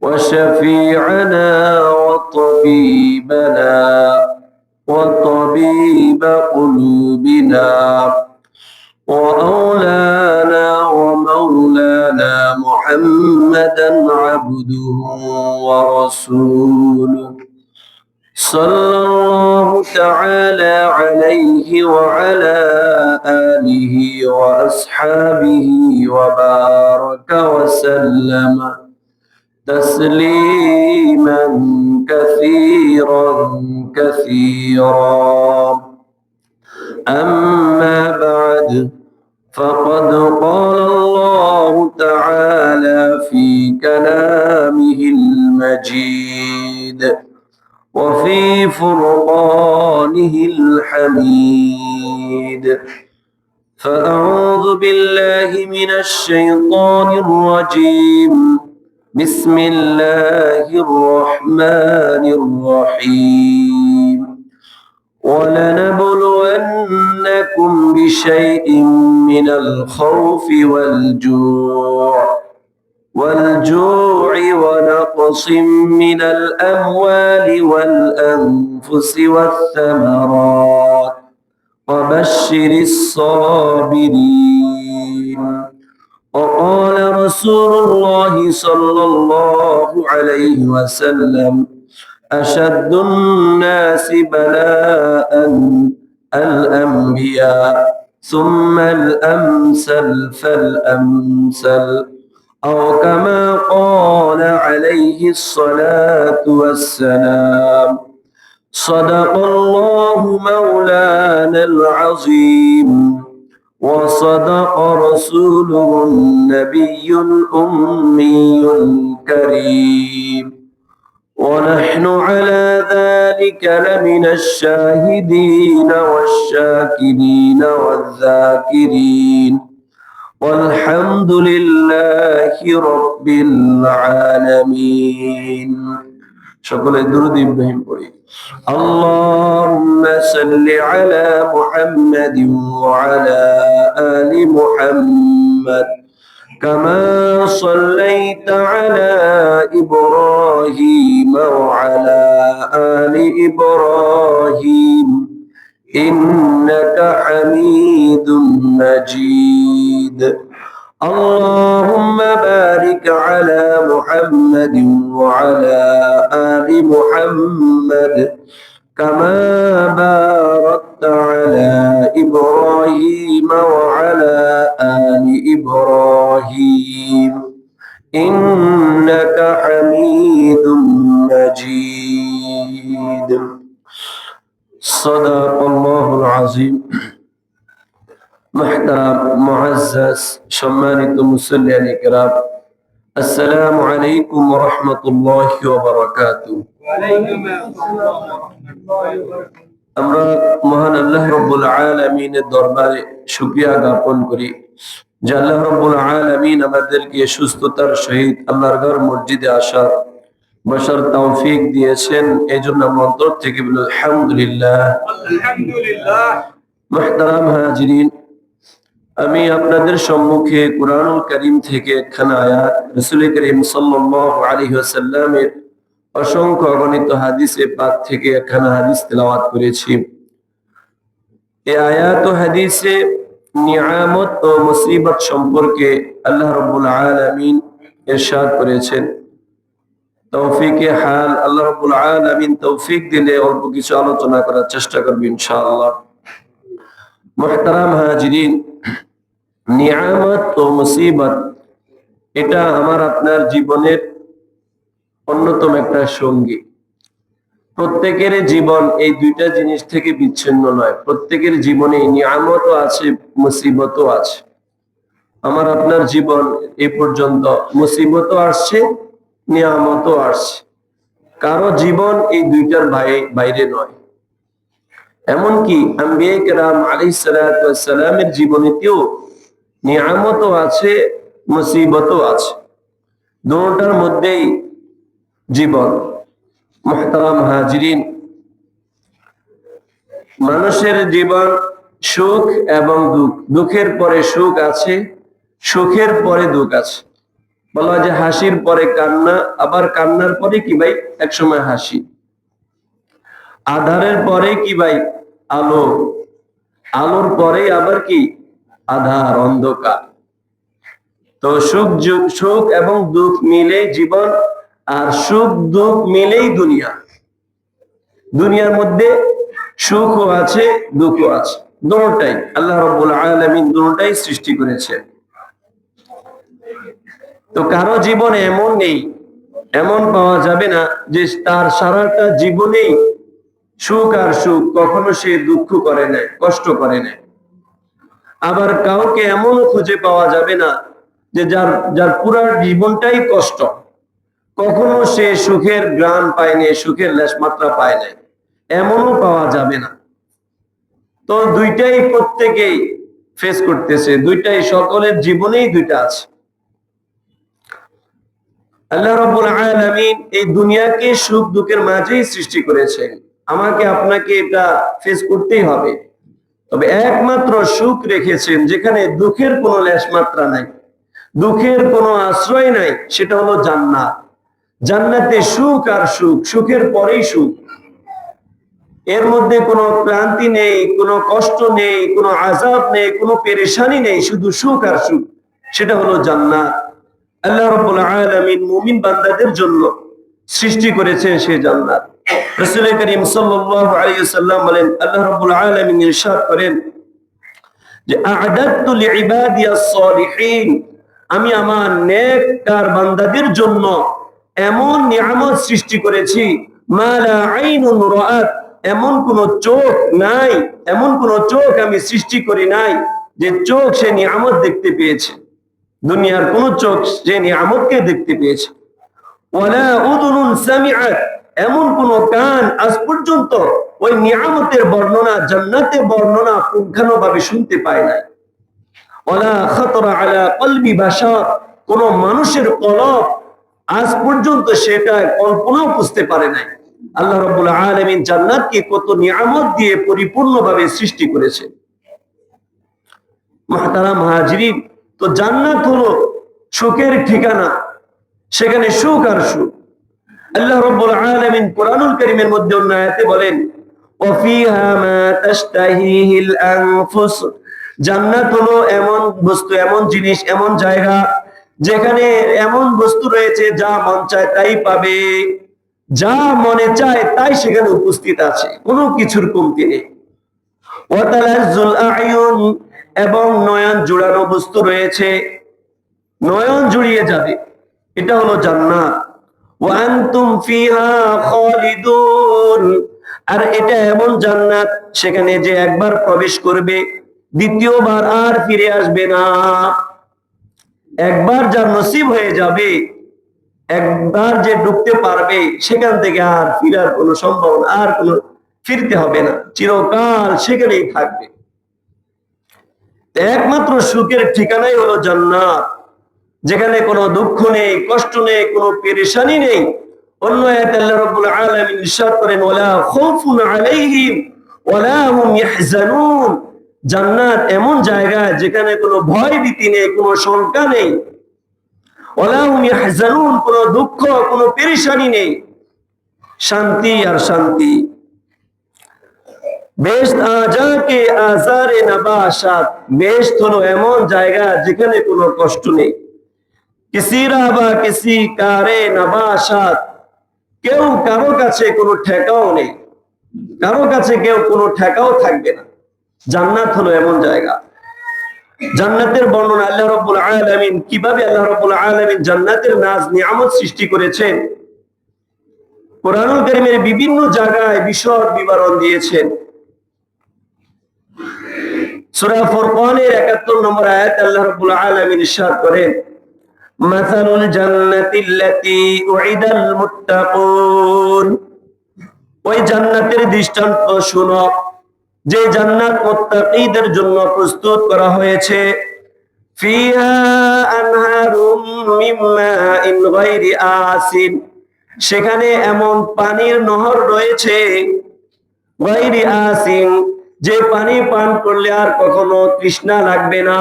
وشفيعنا وطبيبنا وطبيب قلوبنا وأولانا ومولانا محمدا عبده ورسوله. صلى الله تعالى عليه وعلى آله وأصحابه وبارك وسلم. تسليما كثيرا كثيرا. أما بعد فقد قال الله تعالى في كلامه المجيد وفي فرقانه الحميد. فأعوذ بالله من الشيطان الرجيم. بسم الله الرحمن الرحيم. ولنبلونكم بشيء من الخوف والجوع. والجوع ونقص من الأموال والأنفس والثمرات. وبشر الصابرين. وقال رسول الله صلى الله عليه وسلم أشد الناس بلاء الأنبياء ثم الأمثل فالأمثل. أو كما قال عليه الصلاة والسلام صدق الله مولانا العظيم. وصدق رسوله النبي الأمي الكريم. ونحن على ذلك لمن الشاهدين والشاكرين والذاكرين. والحمد لله رب العالمين. সকলে দুরুদ ইব্রাহিম পড়ি اللهم صل على محمد وعلى آل محمد كما صليت على إبراهيم وعلى آل إبراهيم إنك حميد مجيد اللهم بارك على محمد وعلى آل محمد كما باركت على إبراهيم وعلى آل إبراهيم إنك حميد مجيد صدق الله العظيم محترم معزز সম্মানিত মুসল্লিয়ান ইকরাম আলাইকুম ওয়া রাহমাতুল্লাহি ওয়া বারাকাতুহু। আমরা মহান আল্লাহ রব্বুল আলামিনের দরবারে শুকরিয়া জ্ঞাপন করি। যে আল্লাহ রব্বুল আলামিন আমাদেরকে সুস্থতার সহিত আল্লাহর ঘর মসজিদে আসার বসার তৌফিক দিয়েছেন। এই জন্য আমরা অন্তর থেকে বলি আলহামদুলিল্লাহ। আলহামদুলিল্লাহ। মুহতারাম হাজিরিন আমি আপনাদের সম্মুখে কোরআনুল করিম থেকে রসুল করিম অসংখ্য অগণিত হাদিসে পাক থেকে একখানা হাদিস তেলাওয়াত করেছি। এই আয়াত হাদিসে নিয়ামত ও মুসিবত সম্পর্কে আল্লাহ রব্বুল আলামিন ইরশাদ করেছেন। তৌফিকে হাল, আল্লাহ রাব্বুল আলামিন তৌফিক দিলে অল্প কিছু আলোচনা করার চেষ্টা করব ইনশাআল্লাহ। মুহতারাম হাজিরিন নিয়ামত ও মুসিবত, এটা আমার আপনার জীবনের অন্যতম একটা সঙ্গী। প্রত্যেকের জীবন এই দুইটা জিনিস থেকে বিচ্ছিন্ন নয়। প্রত্যেকের জীবনে নিয়ামতও আছে, মুসিবতও আছে। আমার আপনার জীবন এ পর্যন্ত মুসিবতও আসছে, নিয়ামতও আসছে। কারও জীবন এই দুইটার বাই- বাইরে নয়। এমনকি আম্বিয়াক রাম আলী সালামের জীবনেতেও নিয়ামতও আছে, মুসিবতও আছে। দুটার মধ্যেই জীবন। মোহতারাম হাজিরিন, মানুষের জীবন সুখ এবং দুঃখ। দুঃখের পরে সুখ আছে, সুখের পরে দুঃখ আছে। বলা যে হাসির পরে কান্না, আবার কান্নার পরে কি ভাই? একসময় হাসি। আধারের পরে কি ভাই? আলো। আলোর পরে আবার কি? আধার অন্ধকার। তো সুখ সুখ এবং দুঃখ মিলে জীবন, আর সুখ, দুঃখ মিলেই দুনিয়া। দুনিয়ার মধ্যে সুখও আছে, দুঃখও আছে। দুটাই আল্লাহ রব্বুল আলামিন দুটাই সৃষ্টি করেছেন। তো কারও জীবনে এমন নেই, এমন পাওয়া যাবে না যে তার সারাটা জীবনেই সুখ আর সুখ কখনো সে দুঃখ করে নেয় কষ্ট করে নেয় আবার কাউকে এমনও খুঁজে পাওয়া যাবে না যে যার যার পুরা জীবনটাই কষ্ট। কখনো সে সুখের গ্রাম পায়নি সুখের লেশমাত্রা পায় নাই এমনও পাওয়া যাবে না। তো দুইটাই প্রত্যেকেই ফেস করতেছে, দুইটাই সকলের জীবনেই দুইটা আছে। আল্লাহ রাব্বুল আলামিন এই দুনিয়াকে সুখ দুঃখের মাঝেই সৃষ্টি করেছেন। আমাকে, আপনাকে এটা ফেস করতেই হবে। তবে একমাত্র সুখ রেখেছেন যেখানে দুঃখের কোনো লেশমাত্রা নাই। দুঃখের কোনো আশ্রয় নাই, সেটা হলো জান্নাত। জান্নাতে সুখ আর সুখ, সুখের পরেই সুখ। এর মধ্যে কোনো ক্লান্তি নেই, কোনো কষ্ট নেই, কোনো আজাব নেই, কোনো পেরেশানি নেই, শুধু সুখ আর সুখ। সেটা হলো জান্নাত। আল্লাহ রাব্বুল আলামিন মুমিন বান্দাদের জন্য সৃষ্টি করেছেন সে জান্নাত। রাসূল করিম সাল্লাল্লাহু আলাইহি ওয়াসাল্লাম বলেন, আল্লাহ রাব্বুল আলামিন ইরশাদ করেন যে আ'দাদতু লিইবাদিয়াস সালিহিন আমি আমার নেককার বান্দাদের জন্য এমন নিয়ামত সৃষ্টি করেছি মালা আইনুন রাআত এমন কোন চোখ নাই, এমন কোন চোখ আমি সৃষ্টি করি নাই, যে চোখ সে নিয়ামত দেখতে পেয়েছে। দুনিয়ার কোন চোখ সে নিয়ামতকে দেখতে পেয়েছে। ওয়ালা উদুনুন সামিআত এমন কোন কান আজ পর্যন্ত ওই নিয়ামতের বর্ণনা, জান্নাতের বর্ণনা পুঙ্খানুভাবে শুনতে পায় নাই। ওয়ালা খাতরা আলা কলবি বাশার, কোন মানুষের কলব আজ পর্যন্ত সেটা কল্পনাও বুঝতে পারে নাই। আল্লাহ রাব্বুল আলামিন জান্নাতকে কত নিয়ামত দিয়ে পরিপূর্ণভাবে সৃষ্টি করেছে। মহতারাম হাজিরিন, তো জান্নাত হলো সুখের ঠিকানা, সেখানে সুখ আর সুখ। আল্লাহ রাব্বুল আলামিন কোরআনুল কারীমের মধ্যে অন্য আয়াতে বলেন ওয়াফিহা মা তাশতাহিহিল আনফুস জান্নাত হলো এমন বস্তু, এমন জিনিস, এমন জায়গা যেখানে এমন বস্তু রয়েছে যা মন চায় তাই পাবে, যা মনে চায় তাই সেখানে উপস্থিত আছে, কোনো কিছুর কমতি নেই। ওয়াতালাজ্জুল আয়ুন এবং নয়ন জোড়ানো বস্তু রয়েছে, নয়ন জুড়িয়ে যাবে, এটা হলো জান্নাত। ওয়ান্তুম ফিহা খালিদুন। আর এটা এমন জান্নাত, সেখানে যে একবার প্রবেশ করবে, দ্বিতীয়বার আর ফিরে আসবে না। একবার যার নসিব হয়ে যাবে, একবার যে ঢুকতে পারবে, সেখান থেকে আর ফিরার কোনো সম্ভাবনা, আর কোনো ফিরতে হবে না। চিরকাল সেখানেই থাকবে। একমাত্র সুখের ঠিকানাই হলো জান্নাত। যেখানে কোনো দুঃখ নেই, কষ্ট নেই, কোনো পেরেশানি নেই অন্য আয়াতে আল্লাহ করেন আলাইহিম জান্নাত এমন জায়গা যেখানে কোনো ভয় ভীতি নেই, কোনো শঙ্কা নেই। কোনো দুঃখ, কোনো পেরেশানি নেই। শান্তি আর শান্তি। বেস্ট আজাকে আজারে নাবাসাত বেস্ট হলো এমন জায়গা যেখানে কোনো কষ্ট নেই। কিসি কারে কেউ কারও কাছে কোনো ঠেকাও নেই। কারও কাছে কেউ কোনো ঠেকাও থাকবে না। জান্নাত হলো এমন জায়গা। জান্নাতের বর্ণনা আল্লাহ রাব্বুল আলামিন, কীভাবে আল্লাহ রাব্বুল আলামিন জান্নাতের নাজ নিয়ামত সৃষ্টি করেছেন? কোরআনুল কারীমের বিভিন্ন জায়গায় বিশদ বিবরণ দিয়েছেন। সূরা ফুরকানের 71 নম্বর আয়াত আল্লাহ রাব্বুল আলামিন ইরশাদ করেন মাসালুল জান্নাতিল্লাতী উইদাল মুত্তাকুন। ওই জান্নাতের দৃষ্টান্ত যে জান্নাত জন্য প্রস্তুত করা হয়েছে। আসিন। সেখানে এমন পানির নহর রয়েছে আসিন, যে পানি পান করলে আর কখনো তৃষ্ণা লাগবে না।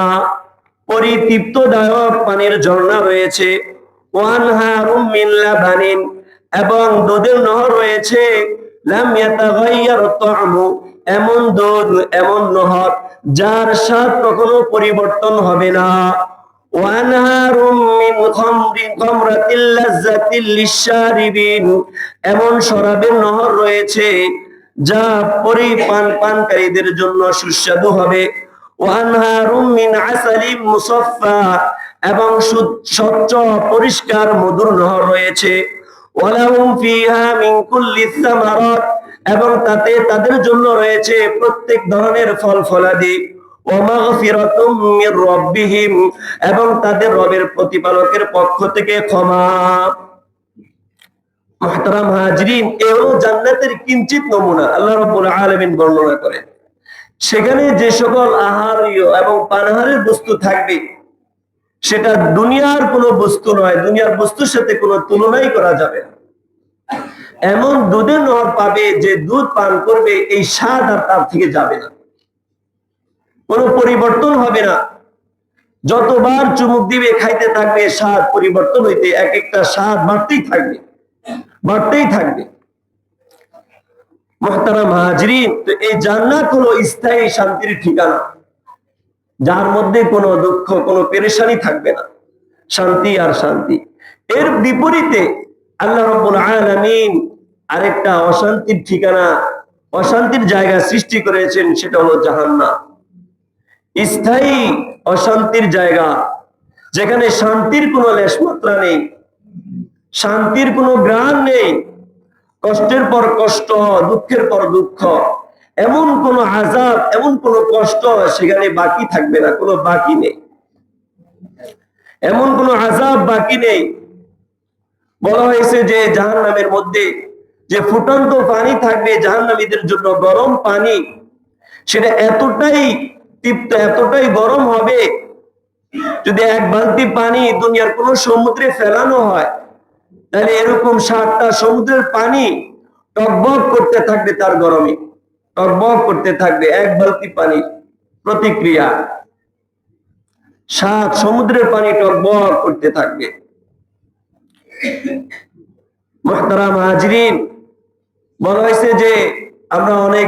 পরিতৃপ্তদায়ক পানির ঝর্ণা রয়েছে। এবং দুধের নহর রয়েছে। এমন দুধ, এমন নহর, যার স্বাদ কখনো পরিবর্তন হবে না। মিন এমন শরাবের নহর রয়েছে, যা পরিপান পানকারীদের জন্য সুস্বাদু হবে। এবং স্বচ্ছ, পরিষ্কার, মধুর নহর রয়েছে। এবং তাতে তাদের জন্য রয়েছে প্রত্যেক ধরনের ফল ফলাদি। এবং তাদের রবের প্রতিপালকের পক্ষ থেকে ক্ষমা। হাজরিন এ জান্নাতের কিঞ্চিত নমুনা আল্লাহ রাব্বুল আলামিন বর্ণনা করেন। সেখানে যে সকল আহারীয় এবং পানাহারের বস্তু থাকবে, সেটা দুনিয়ার কোনো বস্তু নয়, দুনিয়ার বস্তুর সাথে কোনো তুলনাই করা যাবে না। এমন দুধের নহর পাবে যে দুধ পান করবে, এই স্বাদ আর তার থেকে যাবে না। কোনো পরিবর্তন হবে না। যতবার চুমুক দিবে, খাইতে থাকবে, স্বাদ পরিবর্তন হইতে এক একটা স্বাদ বাড়তেই থাকবে বাড়তেই থাকবে। মহতারাম হাজরিন, তো এই জান্নাত হলো স্থায়ী শান্তির ঠিকানা। যার মধ্যে কোনো দুঃখ, কোনো পেরেশানি থাকবে না। শান্তি আর শান্তি। এর বিপরীতে আল্লাহ রব্বুল আরেকটা অশান্তির ঠিকানা, অশান্তির জায়গা সৃষ্টি করেছেন, সেটা হলো জাহান্নাম। স্থায়ী অশান্তির জায়গা, যেখানে শান্তির কোনো লেশমাত্রা নেই, শান্তির কোনো গ্রাণ নেই কষ্টের পর কষ্ট, দুঃখের পর দুঃখ। এমন কোন আজাব এমন কোন কষ্ট সেখানে বাকি থাকবে না, কোনো বাকি নেই। এমন কোন আজাব বাকি নেই। বলা হয়েছে যে জাহান নামের মধ্যে যে ফুটন্ত পানি থাকবে জাহান্নামীদের জন্য গরম পানি, সেটা এতটাই তৃপ্ত এতটাই গরম হবে, যদি এক বালতি পানি দুনিয়ার কোন সমুদ্রে ফেলানো হয় তাহলে এরকম সাতটা সমুদ্রের পানি টকবক করতে থাকবে তার গরমে। টকবক করতে থাকবে, এক বালতি পানি প্রতিক্রিয়া। সাত সমুদ্রের পানি টকবক করতে থাকবে। মোহতারাম হাজরিন, বলা হয়েছে যে আমরা অনেক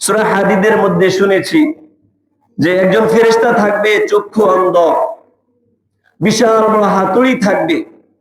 সুরা হাদিদের মধ্যে শুনেছি যে একজন ফেরেশতা থাকবে, চক্ষু অন্ধ, বিশাল বড় হাতুড়ি থাকবে।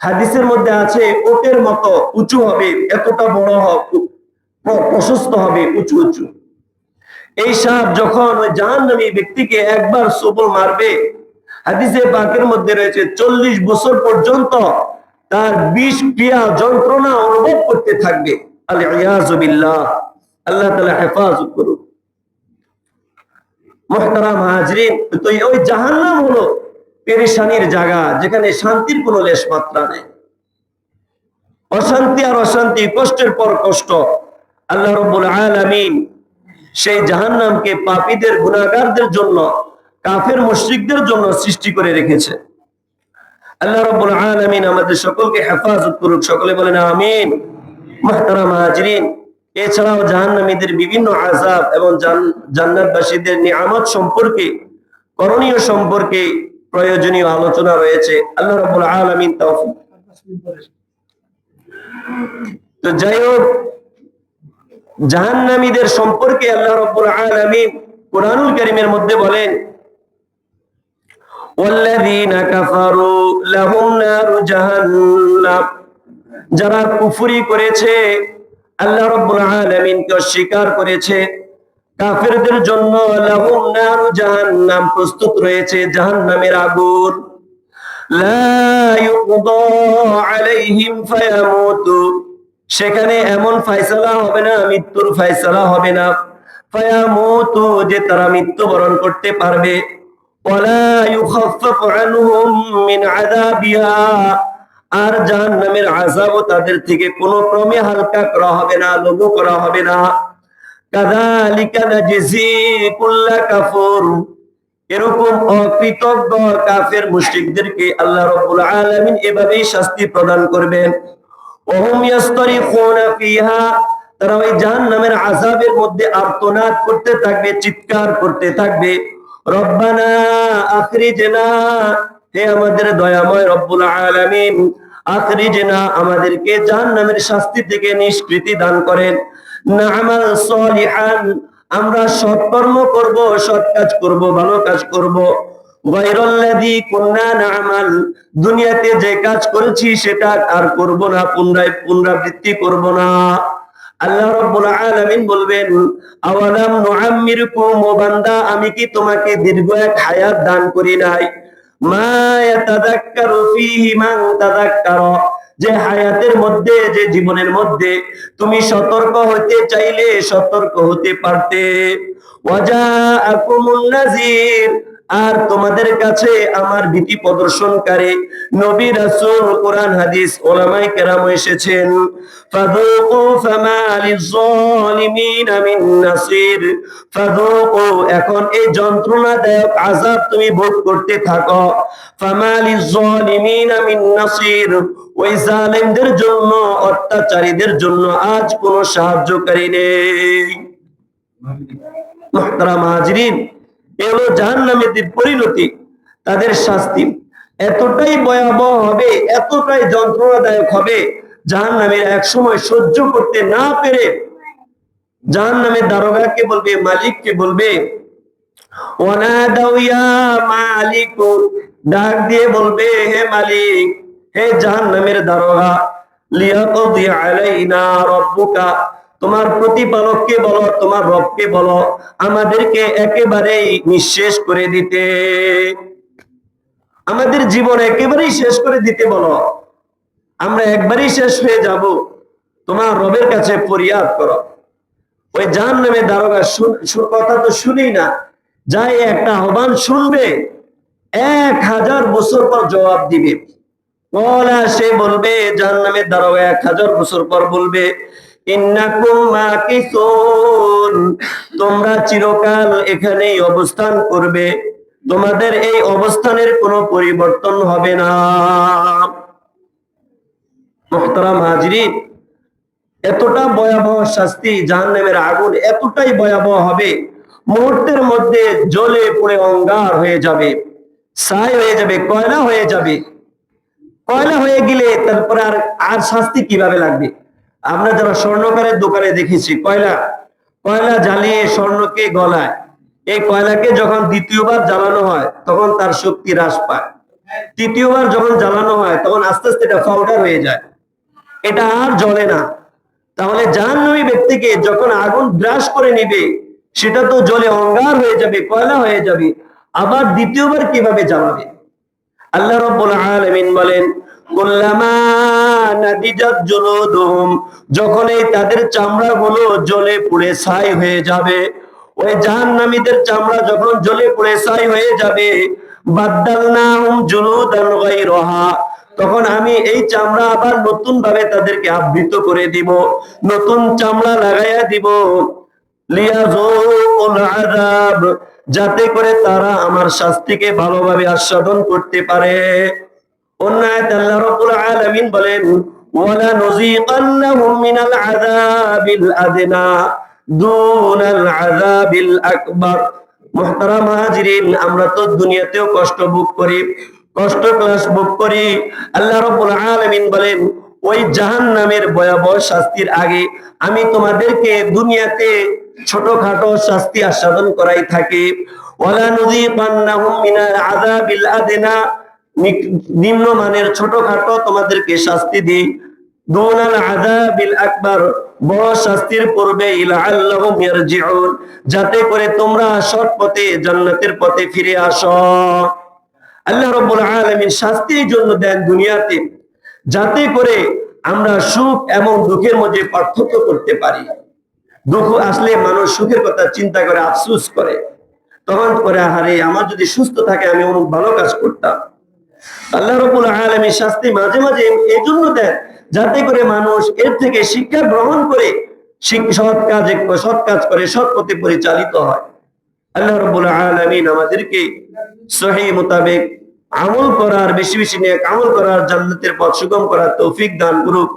হাদিসের মধ্যে আছে, ওটের মতো উঁচু হবে, এতটা বড় হবে প্রশস্ত হবে, উঁচু উঁচু। এই সাপ যখন ওই জাহান্নামী ব্যক্তিকে একবার সবল মারবে, হাদিসে পাকের মধ্যে রয়েছে, চল্লিশ বছর পর্যন্ত তার বিষ ক্রিয়া যন্ত্রণা অনুভব করতে থাকবে। আল্লাহ তালা হেফাজত করুন। মোহতারাম হাজরিন, তো ওই জাহান্নাম হলো পেরেশানির জায়গা, যেখানে শান্তির কোনো লেশ মাত্রা নেই। অশান্তি আর অশান্তি, কষ্টের পর কষ্ট। আল্লাহ রব্বুল আলামিন সেই জাহান্নামকে পাপীদের, গুনাহগারদের জন্য, কাফের মুশরিকদের জন্য সৃষ্টি করে রেখেছে। আল্লাহ রব্বুল আলামিন আমাদের সকলকে হেফাজত করুক। সকলে বলেন, আমিন। মুহতারাম হাজরিন। এছাড়াও জাহান্নামীদের বিভিন্ন আযাব এবং জান- জান্নাতবাসীদের নিয়ামত সম্পর্কে, করণীয় সম্পর্কে প্রয়োজনীয় আলোচনা রয়েছে আল্লাহ রাব্বুল আলামিন তৌফিক তো যাই হোক জাহান্নামীদের সম্পর্কে আল্লাহ রাব্বুল আলামিন কোরআনুল কারীমের মধ্যে বলেন والذين كفروا لهم نار جهنم যারা কুফরি করেছে আল্লাহ রাব্বুল আলামিনকে অস্বীকার করেছে কাফেরদের জন্য জাহান্নাম প্রস্তুত রয়েছে, জাহান্নামের আগুন। সেখানে এমন ফয়সালা হবে না, মৃত্যুর ফয়সালা হবে না। ফায়ামুতু, যে তারা মৃত্যুবরণ করতে পারবে। আর জাহান্নামের আযাবও তাদের থেকে কোনো ক্রমে হালকা করা হবে না, লঘু করা হবে না। কাযালিকা নাজজি কুল্লা কাফুর। এরকম অকৃতজ্ঞ কাফের মুশরিকদেরকে আল্লাহ রাব্বুল আলামিন এভাবেই শাস্তি প্রদান করবেন। ইয়াস্তারিখুনা ফিহা, তারা ওই জাহান্নামের আযাবের মধ্যে আর্তনাদ করতে থাকবে, চিৎকার করতে থাকবে। রব্বানা আখরিজনা, হে আমাদের দয়াময় রব্বুল আলামিন, আখরিজনা আমাদেরকে জাহান্নামের শাস্তি থেকে নিষ্কৃতি দান করেন। না'মাল সলিহান, আমরা সৎকর্ম করব, সৎ কাজ করব, ভালো কাজ করব। গায়রাল্লাযী কুননা না'মাল, দুনিয়াতে যে কাজ করেছি সেটা আর করব না, পুনরায় পুনরাবৃত্তি করব না। আল্লাহ রাব্বুল আলামিন বলবেন, আওয়ালাম নুআম্মিরকুম বান্দা, আমি কি তোমাকে দীর্ঘ এক হায়াত দান করি নাই? মা ইয়াতাযাক্কারু ফীহি মান তাযাক্কারা। যে হায়াতের মধ্যে, যে জীবনের মধ্যে তুমি সতর্ক হতে চাইলে সতর্ক হতে পারতে। ওয়াজাআকুমুন নাযীর আর তোমাদের কাছে আমার ভীতি প্রদর্শনকারী নবী রাসূল কোরআন, হাদিস, ওলামায়ে কেরাম এসেছেন। লিয-যালিমিনা মিন নাসির। ফাযুকু, এখন এই যন্ত্রণাদায়ক আযাব তুমি ভোগ করতে থাকো। ফামা মিন নাসির। ওই জালেমদের জন্য, অত্যাচারীদের জন্য আজ কোনো সাহায্যকারী নেই। মুহতারাম এ হলো জাহান্নামীদের পরিণতি, তাদের শাস্তি। এতটাই ভয়াবহ হবে, এতটাই যন্ত্রণাদায়ক হবে, জাহান্নামীরা এক সময় সহ্য করতে না পেরে জাহান্নামের দারোগাকে বলবে, মালিককে বলবে ডাক দিয়ে বলবে, হে মালিক, হে জাহান্নামের দারোগা, লিয়াকদি আলাইনা রাব্বুকা তোমার প্রতিপালককে বলো, তোমার রবকে বলো, আমাদেরকে একেবারেই নিঃশেষ করে দিতে। আমাদের জীবন একেবারেই শেষ করে দিতে বলো। আমরা একবারই শেষ হয়ে যাব। তোমার রবের কাছে ফরিয়াদ করো। ওই জাহান নামে দারোগা কথা তো শুনি না। যাই একটা আহ্বান শুনবে, এক হাজার বছর পর জবাব দিবে। সে বলবে জাহান নামের দারোগা এক হাজার বছর পর বলবে তোমরা চিরকাল এখানেই অবস্থান করবে। তোমাদের এই অবস্থানের কোনো পরিবর্তন হবে না। হাজরিন, এতটা ভয়াবহ শাস্তি জাহান্নামের আগুন এতটাই ভয়াবহ হবে, মুহূর্তের মধ্যে জলে পুড়ে অঙ্গার হয়ে যাবে, ছাই হয়ে যাবে, কয়লা হয়ে যাবে। কয়লা হয়ে গেলে তারপরে আর আর শাস্তি কীভাবে লাগবে? আমরা যারা স্বর্ণকারের দোকানে দেখেছি, কয়লা কয়লা জ্বালিয়ে স্বর্ণকে গলায়, এই কয়লাকে যখন দ্বিতীয়বার জ্বালানো হয়, তখন তার শক্তি হ্রাস পায়। তৃতীয়বার যখন জ্বালানো হয়, তখন আস্তে আস্তে এটা পাউডার হয়ে যায়। এটা আর জ্বলে না। তাহলে জাহান্নামী ব্যক্তিকে যখন আগুন গ্রাস করে নিবে, সেটা তো জলে অঙ্গার হয়ে যাবে, কয়লা হয়ে যাবে। আবার দ্বিতীয়বার কীভাবে জ্বালাবে? আল্লাহ রাব্বুল আলামিন বলেন যখন এই তাদের চামড়া গুলো জ্বলে পুড়ে ছাই হয়ে যাবে, ওই জাহান্নামীদের চামড়া যখন জ্বলে পুড়ে ছাই হয়ে যাবে, বাদদালনাহুম জুলুদান গায়রাহা, তখন আমি এই চামড়া আবার নতুন ভাবে তাদেরকে আবৃত করে দিব, নতুন চামড়া লাগাইয়া দিব। যাতে করে তারা আমার শাস্তিকে ভালোভাবে আস্বাদন করতে পারে। অন্য আল্লাহ আলামিন বলেন, ওয়ালা মিনাল আযাবিল আদনা দুনাল আযাবিল আকবার। মুহতারাম হাজিরিন, আমরা তো দুনিয়াতেও কষ্ট ভোগ করি, কষ্ট ক্লাস ভোগ করি। আল্লাহ রাব্বুল আলামিন বলেন, ওই জাহান্নামের ভয়াবহ শাস্তির আগে আমি তোমাদেরকে দুনিয়াতে ছোটখাটো শাস্তি আস্বাদন করাই থাকি। ওয়ালা নুযিকান্নাহুম মিনাল আযাবিল আদনা নিম্নমানের ছোটখাটো তোমাদেরকে শাস্তি দিই। যাতে করে দুনিয়াতে, যাতে করে আমরা সুখ এবং দুঃখের মধ্যে পার্থক্য করতে পারি। দুঃখ আসলে মানুষ সুখের কথা চিন্তা করে, আফসুস করে। তখন করে আহারে, আমার যদি সুস্থ থাকে, আমি অনেক ভালো কাজ করতাম। আল্লাহ রবুল আলমী শাস্তি মাঝে মাঝে এই জন্য দেন যাতে করে মানুষ এর থেকে শিক্ষা গ্রহণ করে সৎ কাজে, সৎ কাজ করে, সৎ পথে পরিচালিত হয়। আল্লাহ রবুল আলমিন আমাদেরকে সহি মোতাবেক আমল করার, বেশি বেশি নিয়ে আমল করার, জান্নাতের পথ সুগম করার তৌফিক দান করুক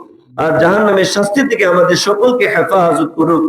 আর জাহান্নামের শাস্তি থেকে আমাদের সকলকে হেফাজত করুক।